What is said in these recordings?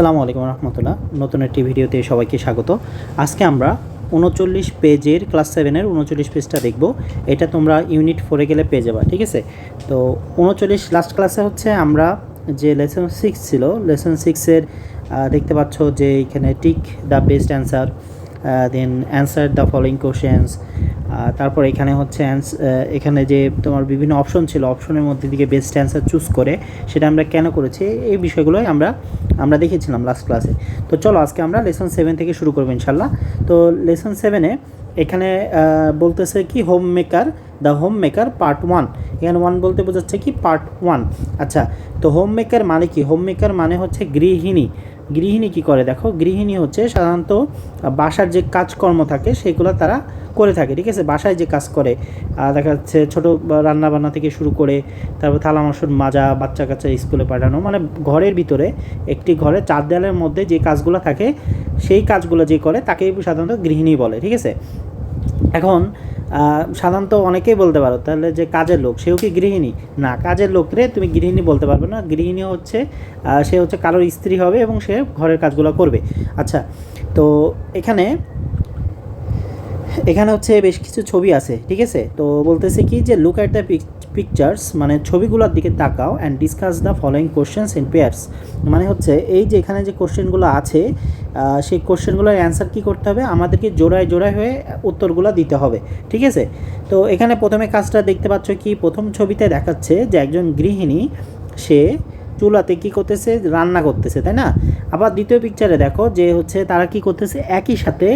আসসালামু আলাইকুম রহমতুল্লাহ। নতুন একটি ভিডিওতে সবাইকে স্বাগত। আজকে আমরা উনচল্লিশ পেজের ক্লাস সেভেনের উনচল্লিশ পেজটা দেখব। এটা তোমরা ইউনিট ফোরে গেলে পেয়ে যাবা, ঠিক আছে? তো উনচল্লিশ লাস্ট ক্লাসে হচ্ছে আমরা যে লেসন সিক্স ছিল লেসন সিক্সের দেখতে পাচ্ছ যে এখানে tick the best answer then answer the following questions তারপর এখানে হচ্ছে এখানে যে তোমার বিভিন্ন অপশন ছিল অপশনের মধ্যে দিকে বেস্ট অ্যান্সার চুজ করে সেটা আমরা কেন করেছি, এই বিষয়গুলোই আমরা আমরা দেখেছিলাম লাস্ট ক্লাসে তো চলো আজকে আমরা লেসন সেভেন থেকে শুরু করব ইনশাল্লাহ। তো লেসন সেভেনে এখানে বলতেছে কি home maker the home maker part one এখানে ওয়ান বলতে বোঝাচ্ছে কি পার্ট ওয়ান আচ্ছা তো হোম মেকার মানে কি? হোম মেকার মানে হচ্ছে গৃহিণী। গৃহিণী কি করে? দেখো, গৃহিণী হচ্ছে সাধারণত বাসার যে কাজকর্ম থাকে, সেগুলো তারা করে থাকে, ঠিক আছে? বাসায় যে কাজ করে দেখা যাচ্ছে ছোটো রান্না বান্না থেকে শুরু করে, তারপর থালা মাসুর মাজা, বাচ্চা কাচ্চা স্কুলে পাঠানো মানে ঘরের ভিতরে একটি ঘরে চার দেয়ালের মধ্যে যে কাজগুলো থাকে, সেই কাজগুলো যে করে, তাকে সাধারণত গৃহিণী বলে, ঠিক আছে? এখন সাধারণত অনেকেই বলতে পারো, তাহলে যে কাজের লোক, সেও কি গৃহিণী? না, কাজের লোক রে তুমি গৃহিণী বলতে পারবে না, গৃহিণী হচ্ছে সে হচ্ছে কারোর স্ত্রী হবে এবং সে ঘরের কাজগুলো করবে। আচ্ছা তো এখানে এখানে হচ্ছে বেশ কিছু ছবি আছে, ঠিক আছে? তো বলতেছে কি যে লুক অ্যাট দ্য পিকচার্স মানে ছবিগুলোর দিকে তাকাও and discuss the following questions in pairs মানে হচ্ছে এই যে এখানে যে কোশ্চেনগুলো আছে সেই কোশ্চেনগুলোর অ্যান্সার কী করতে হবে? আমাদেরকে জোড়ায় জোড়ায় হয়ে উত্তরগুলো দিতে হবে, ঠিক আছে? তো এখানে প্রথমে কাজটা দেখতে পাচ্ছ কি, প্রথম ছবিতে দেখাচ্ছে যে একজন গৃহিণী, সে চুলাতে কি করতেছে? রান্না করতেছে, তাই না? আবার দ্বিতীয় পিকচারে দেখো যে হচ্ছে তারা কি করতেছে? একই সাথে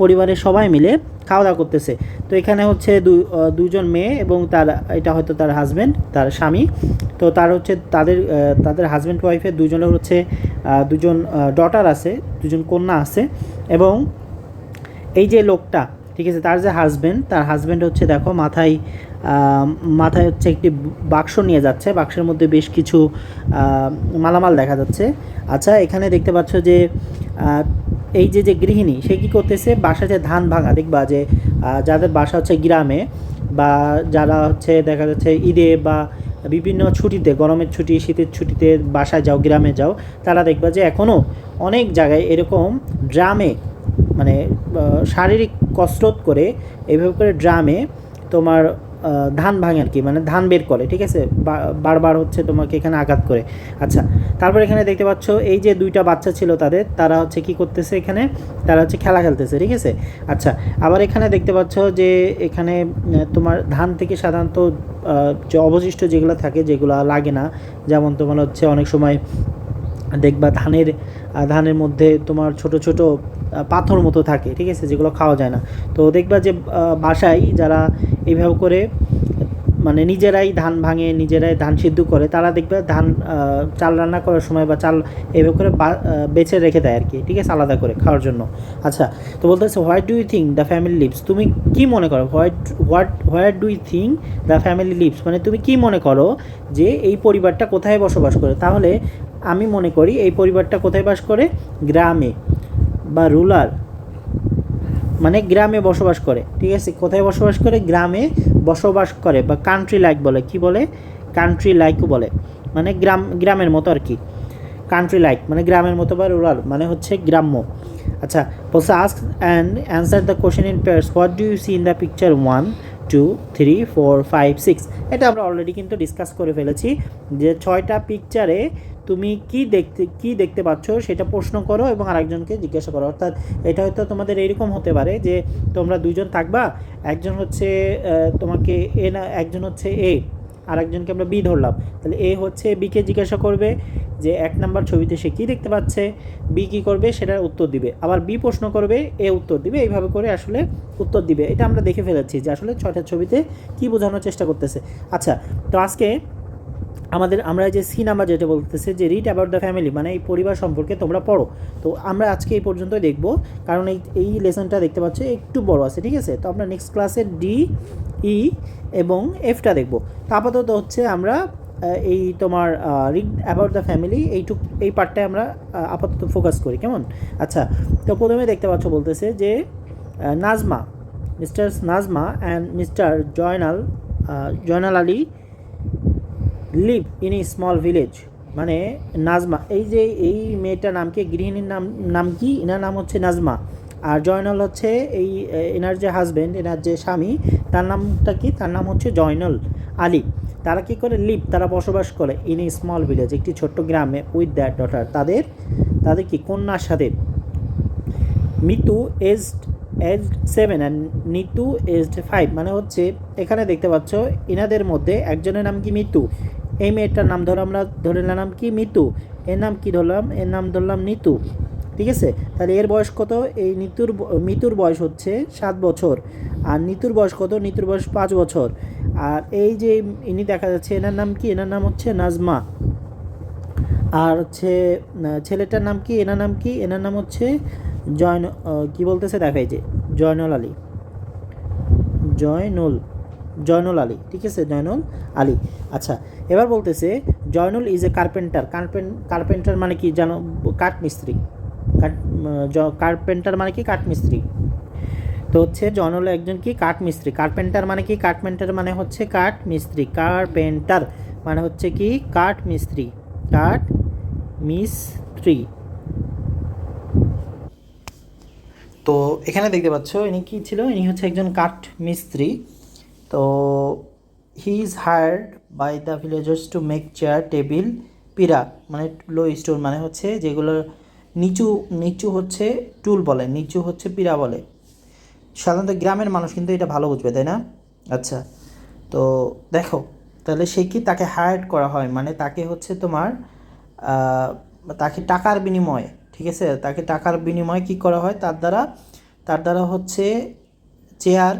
পরিবারের সবাই মিলে খাওয়া দাওয়া করতেছে। তো এখানে হচ্ছে দুজন মেয়ে এবং তার, এটা হয়তো তার হাজব্যান্ড তার স্বামী। তো তার হচ্ছে তাদের তাদের হাজব্যান্ড ওয়াইফের দুজনের হচ্ছে দুজন ডটার আছে, দুজন কন্যা আছে এবং এই যে লোকটা, ঠিক আছে, তার যে হাজব্যান্ড তার হাজব্যান্ড হচ্ছে দেখো মাথায় মাথায় হচ্ছে একটি বাক্স নিয়ে যাচ্ছে। বাক্সের মধ্যে বেশ কিছু মালামাল দেখা যাচ্ছে। আচ্ছা এখানে দেখতে পাচ্ছ যে এই যে যে গৃহিণী, সে কী করতেছে? বাসাতে ধান ভাঙা, দেখবা যে যাদের বাসা হচ্ছে গ্রামে বা যারা হচ্ছে দেখা যাচ্ছে ঈদে বা বিভিন্ন ছুটিতে, গরমের ছুটি, শীতের ছুটিতে বাসায় যাও, গ্রামে যাও, তারা দেখবা যে এখনও অনেক জায়গায় এরকম ড্রামে মানে শারীরিক কসরত করে, এভাবে করে ড্রামে তোমার ধান ভাঙে আর কি মানে ধান বের করে, ঠিক আছে? বারবার হচ্ছে তোমাকে এখানে আঘাত করে। আচ্ছা তারপর এখানে দেখতে পাচ্ছ, এই যে দুইটা বাচ্চা ছিল তাদের, তারা হচ্ছে কি করতেছে এখানে? তারা হচ্ছে খেলা খেলতেছে, ঠিক আছে? আচ্ছা আবার এখানে দেখতে পাচ্ছ যে এখানে তোমার ধান থেকে সাধারণত যে অবশিষ্ট যেগুলো থাকে, যেগুলো লাগে না, যেমন তোমার হচ্ছে অনেক সময় দেখবা ধানের ধানের মধ্যে তোমার ছোট ছোট পাথর মতো থাকে, ঠিক আছে, যেগুলো খাওয়া যায় না। তো দেখবা যে বাসায় যারা এইভাবে করে মানে নিজেরাই ধান ভাঙে, নিজেরাই ধান সিদ্ধ করে, তারা দেখবে ধান চাল রান্না করার সময় বা চাল এভাবে করে বেছে রেখে দেয় আর কি ঠিক আছে, আলাদা করে খাওয়ার জন্য। আচ্ছা তো বলতেছে what do you think the family lives তুমি কি মনে করো? What what what do you think the family lives মানে তুমি কি মনে করো যে, এই পরিবারটা কোথায় বসবাস করে? তাহলে আমি মনে করি এই পরিবারটা কোথায় বাস করে? গ্রামে। বা রুলার মানে গ্রামে বসবাস করে, ঠিক আছে? কোথায় বসবাস করে? গ্রামে বসবাস করে, বা কান্ট্রি লাইক বলে, কি বলে? কান্ট্রি লাইকও বলে মানে গ্রাম, গ্রামের মতো আর কি। কান্ট্রি লাইক মানে গ্রামের মতো বা রুরাল মানে হচ্ছে গ্রাম্য। আচ্ছা বলছে ask and answer the question in pairs what do you see in the picture one two three four five six এটা আমরা অলরেডি কিন্তু ডিসকাস করে ফেলেছি যে ছয়টা পিকচারে তুমি কি দেখতে কি দেখতে পাচ্ছ সেটা প্রশ্ন করো এবং আরেকজনকে জিজ্ঞাসা করো। অর্থাৎ এটা হয়তো তোমাদের এরকম হতে পারে যে তোমরা দুজন থাকবা, একজন হচ্ছে তোমাকে এ না, একজন হচ্ছে এ আর একজনকে আমরা বি ধরলাম। তাহলে এ হচ্ছে বিকে জিজ্ঞাসা করবে যে এক নাম্বার ছবিতে সে কী দেখতে পাচ্ছে বি কী করবে সেটার উত্তর দিবে। আবার বি প্রশ্ন করবে এ উত্তর দিবে, এইভাবে করে আসলে উত্তর দিবে। এটা আমরা দেখে ফেলেছি যে আসলে ছয়টা ছবিতে কী বোঝানোর চেষ্টা করতেছে। আচ্ছা তো আজকে আমাদের, আমরা যে সি নাম্বার যেটা বলতেছে যে রিড অ্যাবাউট দ্য ফ্যামিলি মানে এই পরিবার সম্পর্কে তোমরা পড়ো। তো আমরা আজকে এই পর্যন্ত দেখব, কারণ এই এই লেসনটা দেখতে পাচ্ছ, একটু বড় আছে, ঠিক আছে? তো আমরা নেক্সট ক্লাসে ডি ই এবং এফটা দেখব। তো আপাতত হচ্ছে আমরা এই তোমার রিড অ্যাবাউট দ্য ফ্যামিলি এইটুক, এই পার্টটায় আমরা আপাতত ফোকাস করি, কেমন? আচ্ছা তো প্রথমে দেখতে পাচ্ছ বলতেছে যে Nazma mister Nazma and mister Joynal Joynal Ali live in a small village মানে নাজমা, এই যে এই মেয়েটার নাম কি? গৃহিণীর নাম নাম কি? এনার নাম হচ্ছে নাজমা। আর জয়নল হচ্ছে এই, এনার যে হাজবেন্ড এনার যে স্বামী, তার নামটা কি? তার নাম হচ্ছে জয়নল আলী। তারা কি করে? লিভ তারা বসবাস করে ইন এ স্মল ভিলেজ একটি ছোট্ট গ্রামে উইথ দ্যাট ডটার তাদের তাদের কি? কন্যার সাথে। Mitu aged aged seven and Nitu aged five মানে হচ্ছে, এখানে দেখতে পাচ্ছ, এনাদের মধ্যে একজনের নাম কি? মিতু। এই মেয়েটার নাম ধরো আমরা ধরে নিলাম কি মিতু। এর নাম কি ধরলাম? এর নাম ধরলাম নিতু। ঠিক আছে? তাহলে এর বয়স কত? এই নিতুর মিতুর বয়স হচ্ছে সাত বছর। আর নিতুর বয়স কত? নিতুর বয়স পাঁচ বছর। আর এই যে ইনি দেখা যাচ্ছে, এনার নাম কি? এনার নাম হচ্ছে নাজমা। আর হচ্ছে ছেলেটার নাম কি? এনার নাম কি? এনার নাম হচ্ছে জয়ন কি বলতেছে দেখাই যে? জয়নুল আলী। জয়নুল। জয়নুল আলী, ঠিক আছে? জয়নুল আলী। আচ্ছা এবার বলতেছে, Joynul is a carpenter কার্পেন carpenter মানে কি জানো? কাঠ মিস্ত্রি। কার্পেন্টার মানে কি? কাঠ মিস্ত্রি। তো হচ্ছে জয়নুল একজন কি? কাঠ মিস্ত্রি। কার্পেন্টার মানে কি? কার্পেন্টার মানে হচ্ছে কাঠ মিস্ত্রি। কার্পেন্টার মানে হচ্ছে কি? কাঠ মিস্ত্রি। কাঠ মিস্ত্রি। তো এখানে দেখতে পাচ্ছ, ইনি কি ছিল? ইনি হচ্ছে একজন কাঠ মিস্ত্রি। তো he is hired by the villagers to make chair table পিরা মানে লো স্টোর মানে হচ্ছে যেগুলো নিচু নিচু হচ্ছে টুল বলে, নিচু হচ্ছে পিরা বলে। সাধারণত গ্রামের মানুষ কিন্তু এটা ভালো বুঝবে, তাই না? আচ্ছা তো দেখো, তাহলে সে কি তাকে হায়ার করা হয়? মানে তাকে হচ্ছে তোমার তাকে টাকার বিনিময়ে, ঠিক আছে? তাকে টাকার বিনিময়ে কি করা হয়? তার দ্বারা তার দ্বারা হচ্ছে চেয়ার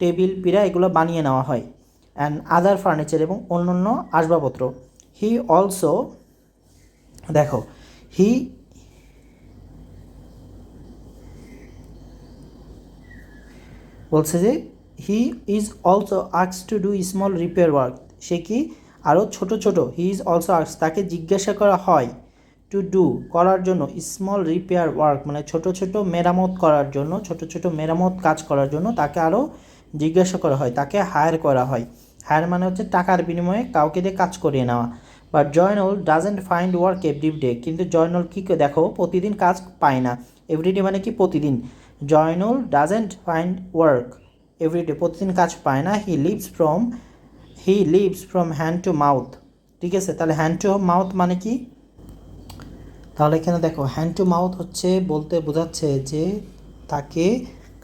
টেবিল, পিড়া, এগুলো বানিয়ে নেওয়া হয়। অ্যান্ড আদার ফার্নিচার এবং অন্যান্য আসবাবপত্র। হি অলসো দেখো হি বলছে যে he is also আক্স to do small repair work সে কি আরও ছোট ছোট? হি ইজ অলসো আক্স তাকে জিজ্ঞাসা করা হয় টু ডু করার জন্য স্মল রিপেয়ার ওয়ার্ক মানে ছোট ছোট মেরামত করার জন্য, ছোট ছোট মেরামত কাজ করার জন্য, তাকে আরও জিজ্ঞাসা করা হয়, তাকে হায়ার করা হয়। হায়ার মানে হচ্ছে টাকার বিনিময়ে কাউকে দিয়ে কাজ করিয়ে নেওয়া। But Joynul doesn't find work every day কিন্তু জয়নুল কী দেখো, প্রতিদিন কাজ পায় না। এভরিডে মানে কি প্রতিদিন? Joynul doesn't find work everyday প্রতিদিন কাজ পায় না। He lives from he lives from hand to mouth ঠিক আছে? তাহলে হ্যান্ড টু মাউথ মানে কি? তাহলে এখানে দেখো হ্যান্ড টু মাউথ হচ্ছে বলতে বোঝাচ্ছে যে তাকে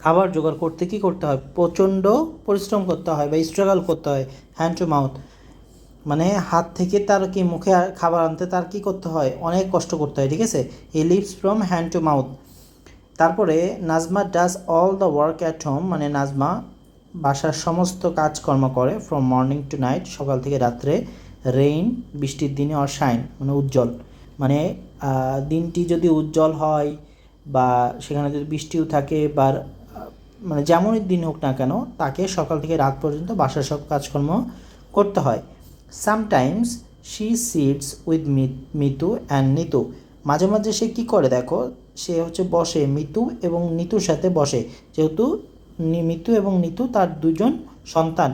খাবার জোগাড় করতে কি করতে হয়? প্রচণ্ড পরিশ্রম করতে হয় বা স্ট্রাগল করতে হয় হ্যান্ড টু মাউথ মানে হাত থেকে তার কি মুখে খাবার আনতে তার কি করতে হয়? অনেক কষ্ট করতে হয়, ঠিক আছে? He lives from hand to mouth তারপরে Nazma does all the work at home মানে নাজমা বাসার সমস্ত কাজকর্ম করে ফ্রম মর্নিং টু নাইট সকাল থেকে রাত্রে। রেইন বৃষ্টির দিনে অর শাইন মানে উজ্জ্বল। মানে দিনটি যদি উজ্জ্বল হয় বা সেখানে যদি বৃষ্টিও থাকে বা মানে যেমনই দিন হোক না কেন, তাকে সকাল থেকে রাত পর্যন্ত বাসার সব কাজকর্ম করতে হয়। Sometimes she sits with Mitu and Nitu মাঝে মাঝে সে কী করে দেখো? সে হচ্ছে বসে, মিতু এবং নিতুর সাথে বসে। যেহেতু মিতু এবং নিতু তার দুজন সন্তান।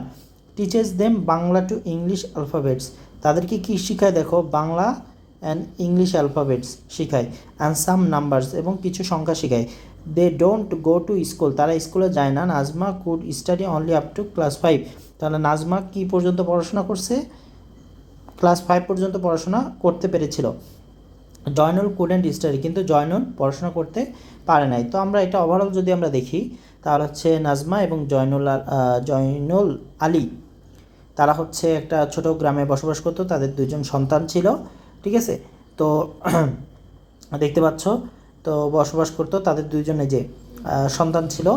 Teachers them Bangla to English alphabets তাদেরকে কী শিখায় দেখো? বাংলা অ্যান্ড ইংলিশ অ্যালফাবেটস শেখায় অ্যান্ড সাম নাম্বারস এবং কিছু সংখ্যা শেখায়। They don't go to school তারা স্কুলে যায় না। Nazma could study only up to class five তাহলে নাজমা কি পর্যন্ত পড়াশোনা করছে? ক্লাস ফাইভ পর্যন্ত পড়াশোনা করতে পেরেছিল। জয়নুল কুডেন্ট স্টাডি কিন্তু জয়নুল পড়াশোনা করতে পারে নাই। তো আমরা এটা ওভারঅল যদি আমরা দেখি তাহলে হচ্ছে নাজমা এবং জয়নুল জয়নুল আলী। তারা হচ্ছে একটা ছোট গ্রামে বসবাস করতো, তাদের দুজন সন্তান ছিল। ঠিক আছে? তো দেখতে পাচ্ছ, তো বসবাস করতো তাদের দুইজনে যে সন্তান ছিল।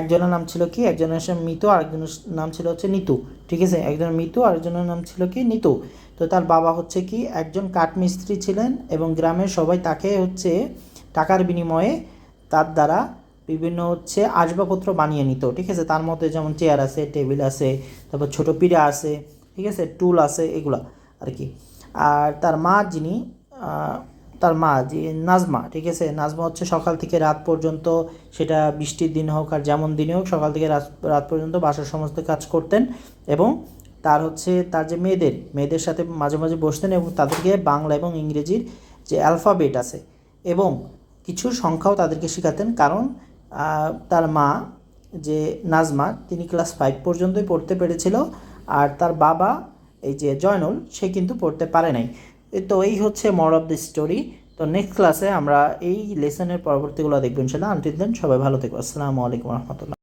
একজনের নাম ছিল কি? একজনের সে মিতু, আরেকজনের নাম ছিল হচ্ছে নিতু। ঠিক আছে? একজনের মিতু, আরেকজনের নাম ছিল কি? নিতু। তো তার বাবা হচ্ছে কি? একজন কাঠমিস্ত্রি ছিলেন এবং গ্রামের সবাই তাকে হচ্ছে টাকার বিনিময়ে তার দ্বারা বিভিন্ন হচ্ছে আসবাবপত্র বানিয়ে নিত। ঠিক আছে? তার মধ্যে যেমন চেয়ার আছে টেবিল আছে, তারপর ছোটো পিড়া আছে, ঠিক আছে? টুল আছে, এগুলা আর কি। আর তার মা যিনি তার মা যে নাজমা, ঠিক আছে? নাজমা হচ্ছে সকাল থেকে রাত পর্যন্ত সেটা বৃষ্টির দিন হোক আর যেমন দিনে হোক, সকাল থেকে রাত রাত পর্যন্ত বাসার সমস্ত কাজ করতেন এবং তার হচ্ছে, তার যে মেয়েদের মেয়েদের সাথে মাঝে মাঝে বসতেন এবং তাদেরকে বাংলা এবং ইংরেজির যে অ্যালফাবেট আছে এবং কিছু সংখ্যাও তাদেরকে শেখাতেন। কারণ তার মা যে নাজমা, তিনি ক্লাস ফাইভ পর্যন্তই পড়তে পেরেছিল। আর তার বাবা এই যে জয়নুল, সে কিন্তু পড়তে পারে নাই। তো এই হচ্ছে মর অফ দ্য স্টোরি তো নেক্সট ক্লাসে আমরা এই লেসনের পরবর্তীগুলো দেখবেন সেটা আনটিল দেন সবাই ভালো থেকো। আসসালামু আলাইকুম রহমতুল্লাহ।